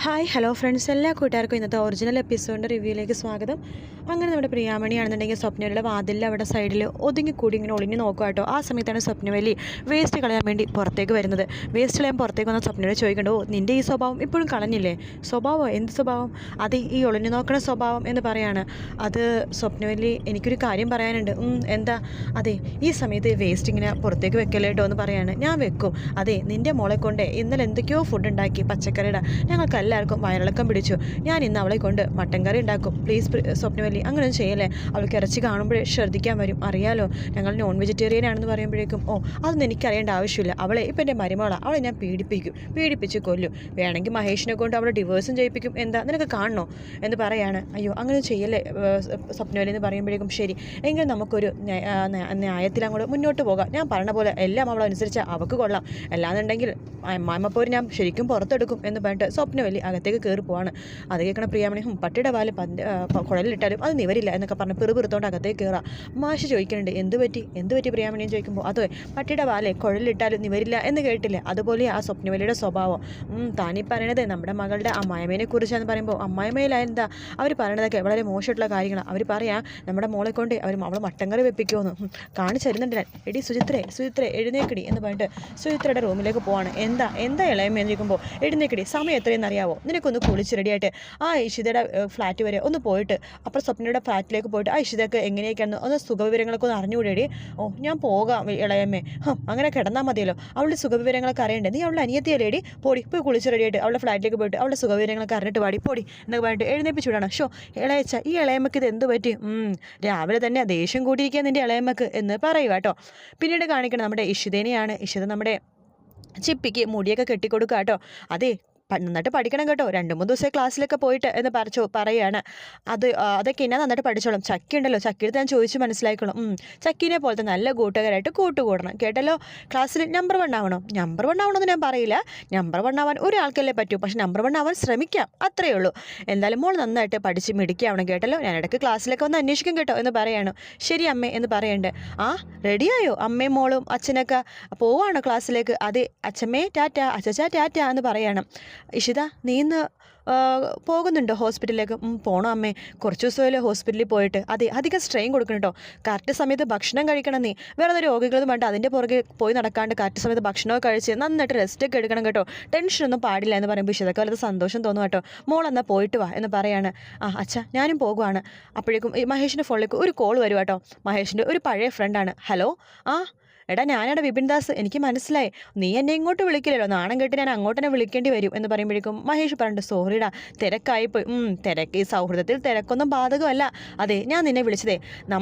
Hi hello friends എല്ലാ കൂട്ടുകാർക്കും ഇന്നത്തെ ഒറിജിനൽ എപ്പിസോഡിന്റെ റിവ്യൂയിലേക്ക് സ്വാഗതം. അങ്ങനെ നമ്മുടെ പ്രിയാമണിയാണെന്നുണ്ടെങ്കിൽ സ്വപ്നയുടെ വാതിലിൽ അവിടെ സൈഡിൽ ഒതുങ്ങിക്കൂടി ഇങ്ങനെ ഒളിഞ്ഞു നോക്കുക കേട്ടോ. ആ സമയത്താണ് സ്വപ്നവലി വേസ്റ്റ് കളയാൻ വേണ്ടി പുറത്തേക്ക് വരുന്നത്. വേസ്റ്റ് കളയാൻ പുറത്തേക്ക് വന്ന സ്വപ്നയോട് ചോദിക്കണ്ടോ നിന്റെ ഈ സ്വഭാവം ഇപ്പോഴും കളഞ്ഞില്ലേ? സ്വഭാവമോ എന്ത് സ്വഭാവം? അത് ഈ ഒളിഞ്ഞു നോക്കണ സ്വഭാവം എന്ന് പറയാണ്. അത് സ്വപ്നവലി എനിക്കൊരു കാര്യം പറയാനുണ്ട്. എന്താ? അതെ ഈ സമയത്ത് വേസ്റ്റ് ഇങ്ങനെ പുറത്തേക്ക് വെക്കല്ലേ കേട്ടോ എന്ന് പറയാണ്. ഞാൻ വെക്കും. അതെ നിന്റെ മോളെ കൊണ്ട് ഇന്നലെ എന്തൊക്കെയോ ഫുഡ് ഉണ്ടാക്കി പച്ചക്കറിയുടെ ഞങ്ങൾക്ക് എല്ലാവർക്കും വയറിളക്കം പിടിച്ചു. ഞാൻ ഇന്ന് അവളെ കൊണ്ട് മട്ടൻ കറി ഉണ്ടാക്കും. പ്ലീസ് സ്വപ്നവല്ലി അങ്ങനെയൊന്നും ചെയ്യല്ലേ? അവൾക്ക് ഇറച്ചി കാണുമ്പോഴേ ശ്രദ്ധിക്കാൻ വരും. അറിയാലോ ഞങ്ങൾ നോൺ വെജിറ്റേറിയൻ ആണെന്ന് പറയുമ്പോഴേക്കും ഓ അതൊന്നും എനിക്കറിയേണ്ട ആവശ്യമില്ല. അവളെ ഇപ്പം എന്റെ മരുമകളാണ് അവളെ ഞാൻ പീഡിപ്പിക്കും പീഡിപ്പിച്ച് കൊല്ലും. വേണമെങ്കിൽ മഹേഷിനെ കൊണ്ട് അവളെ ഡിവോഴ്സും ചെയ്യിപ്പിക്കും. എന്താ നിനക്ക് കാണണോ? എന്ന് പറയാണ്. അയ്യോ അങ്ങനെ ചെയ്യല്ലേ? സ്വപ്നവല്ലി എന്ന് പറയുമ്പോഴേക്കും ശരി എങ്കിൽ നമുക്കൊരു ന്യായ- ന്യായത്തിൽ അങ്ങോട്ട് മുന്നോട്ട് പോകാം. ഞാൻ പറഞ്ഞ പോലെ എല്ലാം അവളനുസരിച്ച് അവൾക്ക് കൊള്ളാം. അല്ലാന്നുണ്ടെങ്കിൽ അമ്മാമ്മപ്പോര് ഞാൻ ശരിക്കും പുറത്തെടുക്കും എന്ന് പറഞ്ഞിട്ട് സ്വപ്നവല്ലി അകത്തേക്ക് കയറി പോവാണ്. അത് കേൾക്കണ പ്രിയാമണി "ഹും, പട്ടിയുടെ പാൽ പന്ത് കുഴലിലിട്ടാലും അത് നിവരില്ല എന്നൊക്കെ പറഞ്ഞ് പിറുപിറുത്തോണ്ട് അകത്തേക്ക് കയറാം മാഷ് ചോദിക്കുന്നുണ്ട് എന്ത് പറ്റി? എന്ത് പറ്റി പ്രിയാമണിയും ചോദിക്കുമ്പോൾ അതോ പട്ടിയുടെ വാലെ കുഴലിലിട്ടാലും നിവരില്ല എന്ന് കേട്ടില്ലേ? അതുപോലെ ആ സ്വപ്നവലിയുടെ സ്വഭാവം. താനീ പറയണത് നമ്മുടെ മകളുടെ അമ്മായമ്മേനെ കുറിച്ചാന്ന് പറയുമ്പോൾ അമ്മായിമയില എന്താ അവർ പറയണതൊക്കെ വളരെ മോശമായിട്ടുള്ള കാര്യങ്ങളാണ് അവർ പറയാം നമ്മുടെ മോളെ കൊണ്ട് അവർ അവളെ മട്ടൻ കറി വെപ്പിക്കുമെന്ന് കാണിച്ചു തരുന്നുണ്ട് ഞാൻ എടി സുചിത്രേ സുചിത്രേ എഴുന്നേക്കടി എന്ന് പറഞ്ഞിട്ട് സുചിത്രയുടെ റൂമിലേക്ക് പോവാണ്. എന്താ എന്താ ഇളയമ്മ എന്ന് ചോദിക്കുമ്പോൾ എഴുന്നേക്കടി സമയം എത്രയെന്ന് അറിയാവോ നിനക്കൊന്ന് കുളിച്ച് റെഡിയായിട്ട് ആ ഇഷിതയുടെ ഫ്ലാറ്റ് വരെ ഒന്ന് പോയിട്ട് അപ്പുറം സ്വപ്നയുടെ ഫ്ലാറ്റിലേക്ക് പോയിട്ട് ആ ഇഷിതയ്ക്ക് എങ്ങനെയൊക്കെയാണെന്ന് ഒന്ന് സുഖവിവരങ്ങളൊക്കെ ഒന്ന് അറിഞ്ഞുകൂടി ഓ ഞാൻ പോകാം ഇളയമ്മേ. അങ്ങനെ കിടന്നാൽ മതിയല്ലോ. അവളുടെ സുഖവിവരങ്ങളൊക്കെ അറിയണ്ടേ? നീ അവളുടെ അനിയത്തിയല്ലേടി? പോടി പോയി കുളിച്ച് റെഡിയായിട്ട് അവളുടെ ഫ്ലാറ്റിലേക്ക് പോയിട്ട് അവളുടെ സുഖവിവരങ്ങളൊക്കെ അറിഞ്ഞിട്ട് പാടി പോടി എന്നൊക്കെ പറഞ്ഞിട്ട് എഴുന്നേപ്പിച്ച് വിടണം. ഷോ ഇളയച്ച ഈ ഇളയമ്മക്ക് ഇത് എന്ത് പറ്റി രാവിലെ തന്നെ ദേഷ്യം കൂടിയിരിക്കുക നിന്റെ ഇളയമ്മക്ക് എന്ന് പറയുക കേട്ടോ പിന്നീട് കാണിക്കണം നമ്മുടെ ഇഷിതേനെയാണ്. ഇഷിത നമ്മുടെ ചിപ്പിക്ക് മുടിയൊക്കെ കെട്ടിക്കൊടുക്കുക കേട്ടോ അതെ നന്നായിട്ട് പഠിക്കണം കേട്ടോ. രണ്ട് മൂന്ന് ദിവസം ക്ലാസ്സിലൊക്കെ പോയിട്ട് എന്ന് പറച്ചു പറയുകയാണ് അത് അതൊക്കെ എന്നാ നന്നായിട്ട് പഠിച്ചോളും. ചക്കി ഉണ്ടല്ലോ ചക്കിയെടുത്ത് ഞാൻ ചോദിച്ച് മനസ്സിലാക്കിക്കോളും ചക്കീനെ പോലത്തെ നല്ല കൂട്ടുകാരായിട്ട് കൂട്ടുകൂടണം. കേട്ടല്ലോ? ക്ലാസ്സിൽ നമ്പർ വൺ ആവണം. നമ്പർ വൺ ആവണമെന്ന് ഞാൻ പറയില്ല. നമ്പർ വൺ ആവാൻ ഒരാൾക്കല്ലേ പറ്റൂ. പക്ഷെ നമ്പർ വൺ ആവാൻ ശ്രമിക്കാം. അത്രയേ ഉള്ളൂ. എന്തായാലും മോൾ നന്നായിട്ട് പഠിച്ച് മിടിക്കാവണം കേട്ടല്ലോ. ഞാൻ ഇടയ്ക്ക് ക്ലാസ്സിലൊക്കെ വന്ന് അന്വേഷിക്കും കേട്ടോ എന്ന് പറയുകയാണ് ശരി അമ്മേ എന്ന് പറയണ്ട്. ആ റെഡിയായോ അമ്മയും മോളും അച്ഛനൊക്കെ പോവാണോ ക്ലാസ്സിലേക്ക്? അതെ അച്ഛമ്മേ ടാറ്റ അച്ഛച്ചാ ടാറ്റ എന്ന് പറയണം. ഇഷിത നീ ഇന്ന് പോകുന്നുണ്ടോ ഹോസ്പിറ്റലിലേക്ക്? പോകണോ അമ്മേ. കുറച്ച് ദിവസമല്ലേ ഹോസ്പിറ്റലിൽ പോയിട്ട്. അതെ അധികം സ്ട്രെയിൻ കൊടുക്കണം കേട്ടോ കറക്റ്റ് സമയത്ത് ഭക്ഷണം കഴിക്കണം നീ. വേറെ രോഗികളും വേണ്ട. അതിന്റെ പുറകെ പോയി നടക്കാണ്ട് കറക്റ്റ് സമയത്ത് ഭക്ഷണമൊക്കെ കഴിച്ച് നന്നായിട്ട് റെസ്റ്റ് ഒക്കെ എടുക്കണം കേട്ടോ. ടെൻഷനൊന്നും പാടില്ല എന്ന് പറയുമ്പോൾ ഇഷിതൊക്കെ വല്ലത് സന്തോഷം തോന്നും കേട്ടോ മോൾ എന്നാൽ പോയിട്ട് വാ എന്ന് പറയാണ്. ആ അച്ഛാ ഞാനും പോകുവാണ്. അപ്പോഴേക്കും മഹേഷിന്റെ ഫോണിലേക്ക് ഒരു കോൾ വരുവാട്ടോ മഹേഷിന്റെ ഒരു പഴയ ഫ്രണ്ടാണ് ഹലോ ആ എടാ ഞാനെടാ വിപിൻ ദാസ് എനിക്ക് മനസ്സിലായി. നീ എന്നെ ഇങ്ങോട്ട് വിളിക്കില്ലല്ലോ. നാണം കെട്ട് ഞാൻ അങ്ങോട്ട് തന്നെ വിളിക്കേണ്ടി വരും എന്ന് പറയുമ്പോഴേക്കും മഹേഷ് പറഞ്ഞിട്ട് സോറിടാ തിരക്കായിപ്പോയി തിരക്ക്. ഈ സൗഹൃദത്തിൽ തിരക്കൊന്നും ബാധകമല്ല. അതെ ഞാൻ നിന്നെ വിളിച്ചതേ.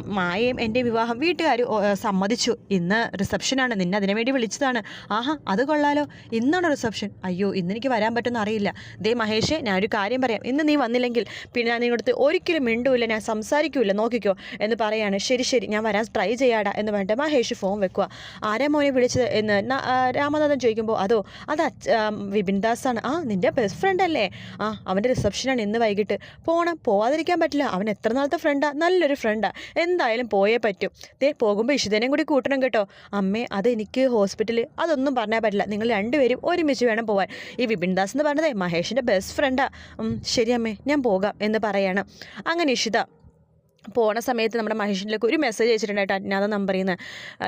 മായയും എന്റെ വിവാഹം വീട്ടുകാർ സമ്മതിച്ചു. ഇന്ന് റിസപ്ഷനാണ്. നിന്നെ അതിനു വേണ്ടി വിളിച്ചതാണ്. ആഹാ അത് കൊള്ളാലോ. ഇന്നാണ് റിസപ്ഷൻ? അയ്യോ ഇന്ന് എനിക്ക് വരാൻ പറ്റുമെന്ന് അറിയില്ല. ദേ മഹേഷ് ഞാനൊരു കാര്യം പറയാം. ഇന്ന് നീ വന്നില്ലെങ്കിൽ പിന്നെ ഞാൻ നിങ്ങളുടെ ഒരിക്കലും മിണ്ടൂല്ല. ഞാൻ സംസാരിക്കൂല നോക്കിക്കോ എന്ന് പറയാണ്. ശരി ശരി. ഞാൻ വരാൻ ട്രൈ ചെയ്യാടാ എന്ന് പറഞ്ഞിട്ട് മഹേഷ് ഫോൺ വെക്കുക ആരാ മോനെ വിളിച്ചത് എന്ന് രാമനാഥൻ ചോദിക്കുമ്പോൾ അതോ അത് വിപിൻദാസാണ്. ആ, നിന്റെ ബെസ്റ്റ് ഫ്രണ്ട് അല്ലേ? ആ അവന്റെ റിസപ്ഷനാണ് ഇന്ന് വൈകിട്ട്. പോകണം പോവാതിരിക്കാൻ പറ്റില്ല. അവൻ എത്ര നാളത്തെ ഫ്രണ്ടാ നല്ലൊരു ഫ്രണ്ടാ എന്തായാലും പോയേ പറ്റും. ദേ പോകുമ്പോൾ ഇഷിതനെയും കൂടി കൂട്ടണം കേട്ടോ. അമ്മേ അത് എനിക്ക് ഹോസ്പിറ്റലിൽ അതൊന്നും പറഞ്ഞാൽ പറ്റില്ല. നിങ്ങൾ രണ്ടുപേരും ഒരുമിച്ച് വേണം പോവാൻ. ഈ വിപിൻ ദാസ് എന്ന് പറഞ്ഞതേ മഹേഷിന്റെ ബെസ്റ്റ് ഫ്രണ്ടാ ശരി അമ്മേ ഞാൻ പോകാം എന്ന് പറയണം. അങ്ങനെ ഇഷിത പോണ സമയത്ത് നമ്മുടെ മഹേഷിലേക്ക് ഒരു മെസ്സേജ് അയച്ചിട്ടുണ്ടായിട്ട് അജ്ഞാത നമ്പറിൽ നിന്ന്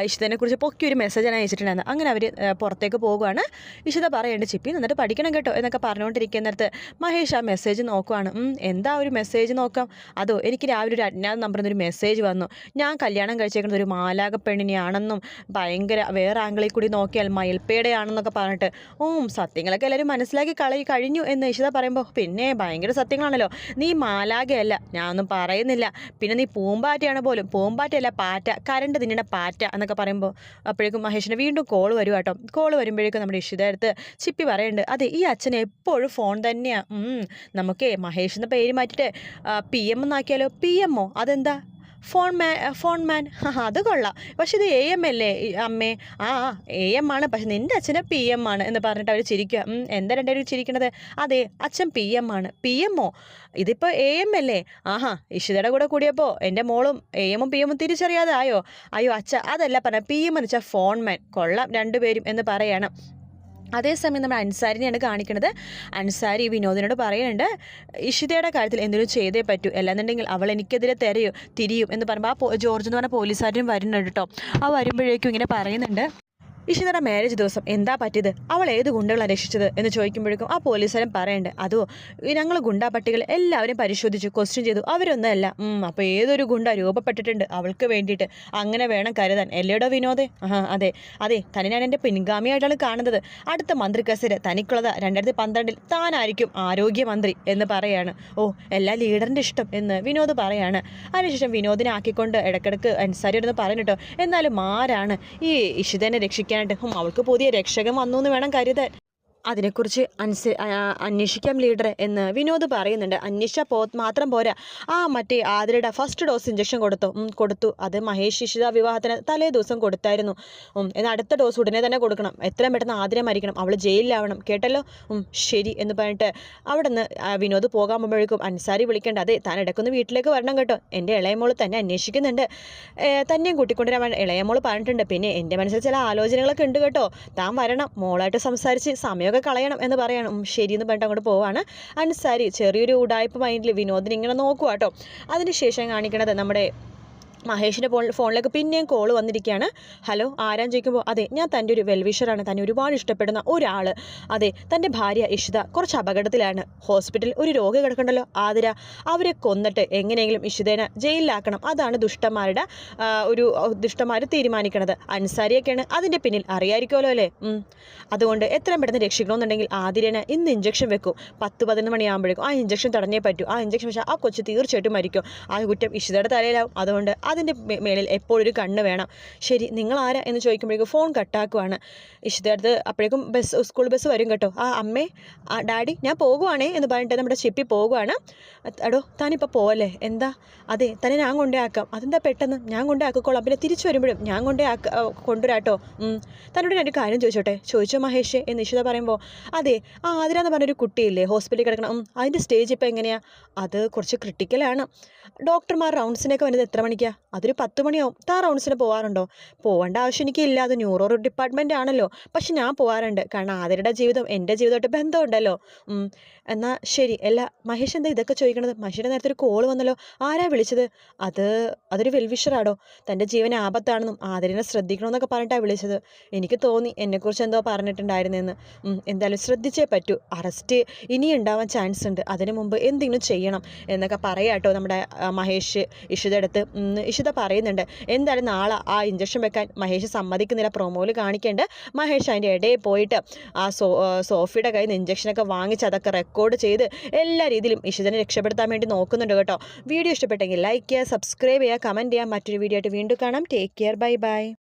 ഇഷിതനെ കുറിച്ച് പൊക്കി ഒരു മെസ്സേജ് ആണ് അയച്ചിട്ടുണ്ടായിരുന്നത് അങ്ങനെ അവർ പുറത്തേക്ക് പോകുവാണ്. ഇഷിത പറയുന്നുണ്ട് ചിപ്പി എന്നിട്ട് പഠിക്കണം കേട്ടോ എന്നൊക്കെ പറഞ്ഞുകൊണ്ടിരിക്കുന്നിടത്ത് മഹേഷ് ആ മെസ്സേജ് നോക്കുവാണ്. എന്താ ഒരു മെസ്സേജ് നോക്കാം? അതോ എനിക്ക് രാവിലെ ഒരു അജ്ഞാത നമ്പറിൽ നിന്ന് ഒരു മെസ്സേജ് വന്നു. ഞാൻ കല്യാണം കഴിച്ചേക്കുന്നത് ഒരു മാലാക പെണ്ണിനെയാണെന്നും ഭയങ്കര വേറെ ആംഗിളിൽ കൂടി നോക്കിയാൽ മയിൽപ്പേടയാണെന്നൊക്കെ പറഞ്ഞിട്ട്. ഓം സത്യങ്ങളൊക്കെ എല്ലാവരും മനസ്സിലാക്കി കളയി കഴിഞ്ഞു എന്ന് ഇഷിത പറയുമ്പോൾ പിന്നെ ഭയങ്കര സത്യങ്ങളാണല്ലോ. നീ മാലാകയല്ല ഞാനൊന്നും പറയുന്നില്ല. പിന്നെ നീ പൂമ്പാറ്റയാണ് പോലും. പൂമ്പാറ്റയല്ല പാറ്റ. കരണ്ട് നിന്നിടെ പാറ്റ എന്നൊക്കെ പറയുമ്പോൾ അപ്പോഴേക്കും മഹേഷിന് വീണ്ടും കോൾ വരും കേട്ടോ. കോൾ വരുമ്പോഴേക്കും നമ്മുടെ ഇഷിതടുത്ത് ചിപ്പി പറയുന്നുണ്ട് അതെ ഈ അച്ഛൻ എപ്പോഴും ഫോൺ തന്നെയാണ് നമുക്കേ മഹേഷ് എന്ന പേര് മാറ്റിയിട്ട് പി എം എന്നാക്കിയാലോ? പി എമ്മോ അതെന്താ? Phone man phone man. അത് കൊള്ളാം. പക്ഷെ ഇത് എ എം അല്ലേ? അമ്മേ. ആ എ എം ആണ്. പക്ഷെ നിന്റെ അച്ഛനെ പി എം ആണ് എന്ന് പറഞ്ഞിട്ട് അവർ ചിരിക്കുക എന്താ രണ്ടുപേരും ചിരിക്കണത്? അതെ അച്ഛൻ പി എം ആണ്. പി എമ്മോ ഇതിപ്പോൾ എ എം അല്ലേ? ആഹാ ഇഷിതയുടെ കൂടെ കൂടിയപ്പോൾ എന്റെ മോളും എ എമ്മും പി എമ്മും തിരിച്ചറിയാതെ. ആയോ അയ്യോ അച്ഛ അതല്ല പറഞ്ഞ. പി എം എന്ന് വെച്ചാൽ ഫോൺ മാൻ. കൊള്ളാം രണ്ടുപേരും എന്ന് പറയണം. അതേസമയം നമ്മൾ അൻസാരിനെയാണ് കാണിക്കുന്നത്. അൻസാരി വിനോദിനോട് പറയുന്നുണ്ട് ഇഷിതയുടെ കാര്യത്തിൽ എന്തെങ്കിലും ചെയ്തേ പറ്റൂ. അല്ലാന്നുണ്ടെങ്കിൽ അവൾ എനിക്കെതിരെ തിരയും തിരിയും എന്ന് പറയുമ്പോൾ ആ ജോർജ് എന്ന് പറഞ്ഞ പോലീസുകാരനും വരുന്നുണ്ട് കേട്ടോ. ആ വരുമ്പോഴേക്കും ഇങ്ങനെ പറയുന്നുണ്ട് ഇഷിതയുടെ മാരേജ് ദിവസം എന്താ പറ്റിയത്? അവൾ ഏത് ഗുണ്ടകളാണ് രക്ഷിച്ചത്? എന്ന് ചോദിക്കുമ്പോഴേക്കും ആ പോലീസുകാരൻ പറയണ്ട് അതോ ഞങ്ങൾ ഗുണ്ടാ പട്ടികൾ എല്ലാവരും പരിശോധിച്ചു ക്വസ്റ്റ്യൻ ചെയ്തു. അവരൊന്നല്ല അപ്പോൾ ഏതൊരു ഗുണ്ട രൂപപ്പെട്ടിട്ടുണ്ട്? അവൾക്ക് വേണ്ടിയിട്ട് അങ്ങനെ വേണം കരുതാൻ. എല്ലയുടെ വിനോദേ? ആ അതെ. അതെ തന്നെ ഞാൻ എന്റെ പിൻഗാമിയായിട്ടാണ് കാണുന്നത്. അടുത്ത മന്ത്രി കസേര തനിക്കുള്ളത് രണ്ടായിരത്തി പന്ത്രണ്ടിൽ താനായിരിക്കും ആരോഗ്യമന്ത്രി എന്ന് പറയാണ്. ഓ എല്ലാ ലീഡറിന്റെ ഇഷ്ടം എന്ന് വിനോദ് പറയാണ്. അതിനുശേഷം വിനോദിനെ ആക്കിക്കൊണ്ട് ഇടയ്ക്കിടയ്ക്ക് അൻസാരി ഒന്ന് പറഞ്ഞു എന്നാലും ആരാണ് ഈ ഇഷിതനെ രക്ഷിക്കാനായിട്ട് ഹും, അവൾക്ക് പുതിയ രക്ഷകൻ വന്നു എന്ന് വേണം കരുതാൻ. അതിനെക്കുറിച്ച് അൻസ് അന്വേഷിക്കാം ലീഡറെ എന്ന് വിനോദ് പറയുന്നുണ്ട്. അന്വേഷിച്ച പോ മാത്രം പോരാ. ആ മറ്റേ ആതിരയുടെ ഫസ്റ്റ് ഡോസ് ഇഞ്ചക്ഷൻ കൊടുത്തു. കൊടുത്തു. അത് മഹേഷ് ശിശുത വിവാഹത്തിന് തലേ ദിവസം കൊടുത്തായിരുന്നു. എന്നാൽ അടുത്ത ഡോസ് ഉടനെ തന്നെ കൊടുക്കണം. എത്രയും പെട്ടെന്ന് ആതിര മരിക്കണം. അവൾ ജയിലിലാവണം. കേട്ടല്ലോ? ശരി എന്ന് പറഞ്ഞിട്ട് അവിടെ നിന്ന് വിനോദ് പോകാൻ പോകുമ്പോഴേക്കും അൻസാരി വിളിക്കേണ്ട. അതെ താൻ ഇടയ്ക്കൊന്ന് വീട്ടിലേക്ക് വരണം കേട്ടോ. എന്റെ ഇളയമോൾ തന്നെ അന്വേഷിക്കുന്നുണ്ട്. തന്നെയും കൂട്ടിക്കൊണ്ടുവരാൻ ഇളയമോൾ പറഞ്ഞിട്ടുണ്ട്. പിന്നെ എന്റെ മനസ്സിൽ ചില ആലോചനകളൊക്കെ ഉണ്ട് കേട്ടോ. താൻ വരണം. മോളായിട്ട് സംസാരിച്ച് സമയമൊക്കെ കളയണം എന്ന് പറയണം. ശരിയെന്ന് പറഞ്ഞിട്ട് അങ്ങോട്ട് പോവാണ്. അൻസാരി ചെറിയൊരു ഉടായ്പ മൈൻഡിൽ വിനോദിനെ ഇങ്ങനെ നോക്കുക കേട്ടോ അതിനുശേഷം കാണിക്കണത് നമ്മുടെ മഹേഷിന്റെ ഫോണിലേക്ക് പിന്നെയും കോൾ വന്നിരിക്കുകയാണ്. ഹലോ ആരാൻ ചോദിക്കുമ്പോൾ അതെ ഞാൻ തന്റെ ഒരു വെൽവിഷറാണ് തന്നെ ഒരുപാട് ഇഷ്ടപ്പെടുന്ന ഒരാൾ അതെ തന്റെ ഭാര്യ ഇഷിത കുറച്ച് അപകടത്തിലാണ്. ഹോസ്പിറ്റലിൽ ഒരു രോഗി കിടക്കണ്ടല്ലോ. ആതിര അവരെ കൊന്നിട്ട് എങ്ങനെയെങ്കിലും ഇഷിതേനെ ജയിലിലാക്കണം. അതാണ് ദുഷ്ടന്മാരുടെ ഒരു ദുഷ്ടന്മാർ തീരുമാനിക്കണത്. അൻസാരിയൊക്കെയാണ് അതിന്റെ പിന്നിൽ. അറിയായിരിക്കുമല്ലോ അല്ലേ. അതുകൊണ്ട് എത്രയും പെട്ടെന്ന് രക്ഷിക്കണമെന്നുണ്ടെങ്കിൽ ആതിരേനെ ഇന്ന് ഇഞ്ചക്ഷൻ വെക്കും. പത്ത് പതിനൊന്ന് മണിയാകുമ്പോഴേക്കും ആ ഇഞ്ചക്ഷൻ തടഞ്ഞേ പറ്റൂ. ആ ഇഞ്ചക്ഷൻ വെച്ചാൽ ആ കൊച്ചു തീർച്ചയായിട്ടും മരിക്കും. ആ കുറ്റം ഇഷിതയുടെ തലയിലാവും. അതുകൊണ്ട് അതിന്റെ മേളിൽ എപ്പോഴൊരു കണ്ണ് വേണം. ശരി നിങ്ങൾ ആരാ എന്ന് ചോദിക്കുമ്പോഴേക്കും ഫോൺ കട്ടാക്കുവാണ്. ഇഷ്ടത്ത് അപ്പോഴേക്കും ബസ് സ്കൂൾ ബസ് വരും കേട്ടോ. ആ അമ്മേ ആ ഡാഡി ഞാൻ പോകുവാണേ എന്ന് പറഞ്ഞിട്ട് നമ്മുടെ ചിപ്പി പോകുവാണ്. അടോ താനിപ്പോൾ പോവല്ലേ? എന്താ? അതെ തന്നെ ഞാൻ കൊണ്ടേ ആക്കാം അതെന്താ പെട്ടെന്ന്? ഞാൻ കൊണ്ടേ ആക്കിക്കോളാം പിന്നെ തിരിച്ചു വരുമ്പോഴും ഞാൻ കൊണ്ടേ ആക്ക കൊണ്ടുവരാട്ടോ. തന്നോട് ഞാനൊരു കാര്യം ചോദിച്ചോട്ടെ? ചോദിച്ചോ മഹേഷ് എന്ന് ഇഷിത പറയുമ്പോൾ അതെ ആ ആതിര എന്ന് പറഞ്ഞൊരു കുട്ടിയില്ലേ ഹോസ്പിറ്റലിൽ കിടക്കണം അതിന്റെ സ്റ്റേജ് ഇപ്പോൾ എങ്ങനെയാണ് അത് കുറച്ച് ക്രിട്ടിക്കലാണ് ഡോക്ടർമാർ റൗണ്ട്സിനൊക്കെ വരുന്നത് എത്ര മണിക്കാ? അതൊരു പത്ത് മണിയാവും. താ റൗണ്ട്സിന് പോകാറുണ്ടോ പോകേണ്ട ആവശ്യം എനിക്കില്ല. അത് ന്യൂറോ ഡിപ്പാർട്ട്മെന്റ് ആണല്ലോ. പക്ഷെ ഞാൻ പോകാറുണ്ട് കാരണം ആതിരയുടെ ജീവിതം എന്റെ ജീവിതമായിട്ട് ബന്ധമുണ്ടല്ലോ. എന്നാൽ ശരി. അല്ല മഹേഷ് എന്താ ഇതൊക്കെ ചോദിക്കണത്? മഹേഷിന്റെ നേരത്തെ ഒരു കോൾ വന്നല്ലോ. ആരാ വിളിച്ചത്? അത് അതൊരു വെൽവിഷറാടോ തന്റെ ജീവൻ ആപത്താണെന്നും ആതിരനെ ശ്രദ്ധിക്കണമെന്നൊക്കെ പറഞ്ഞിട്ടാണ് വിളിച്ചത്. എനിക്ക് തോന്നി എന്നെക്കുറിച്ച് എന്തോ പറഞ്ഞിട്ടുണ്ടായിരുന്നെന്ന്. എന്തായാലും ശ്രദ്ധിച്ചേ പറ്റൂ. അറസ്റ്റ് ഇനി ഉണ്ടാവാൻ ചാൻസ് ഉണ്ട്. അതിനു മുമ്പ് എന്തെങ്കിലും ചെയ്യണം എന്നൊക്കെ പറയാട്ടോ നമ്മുടെ മഹേഷ് ഇഷിത അടുത്ത് ഉം, ഇഷിത പറയുന്നുണ്ട്. എന്തായാലും നാളെ ആ ഇഞ്ചക്ഷൻ വെക്കാൻ മഹേഷ് സമ്മതിക്കുന്നില്ല. പ്രൊമോയിൽ കാണിക്കേണ്ട. മഹേഷ് അതിന്റെ ഇടയിൽ പോയിട്ട് ആ സോ സോഫിയുടെ കയ്യിൽ നിന്ന് ഇഞ്ചക്ഷനൊക്കെ വാങ്ങിച്ച് അതൊക്കെ റെക്കോർഡ് ചെയ്ത് എല്ലാ രീതിയിലും ഇഷിതനെ രക്ഷപ്പെടുത്താൻ വേണ്ടി നോക്കുന്നുണ്ട് കേട്ടോ. വീഡിയോ ഇഷ്ടപ്പെട്ടെങ്കിൽ ലൈക്ക് ചെയ്യുക സബ്സ്ക്രൈബ് ചെയ്യുക കമന്റ് ചെയ്യുക. മറ്റൊരു വീഡിയോ ആയിട്ട് വീണ്ടും കാണാം. Take care bye bye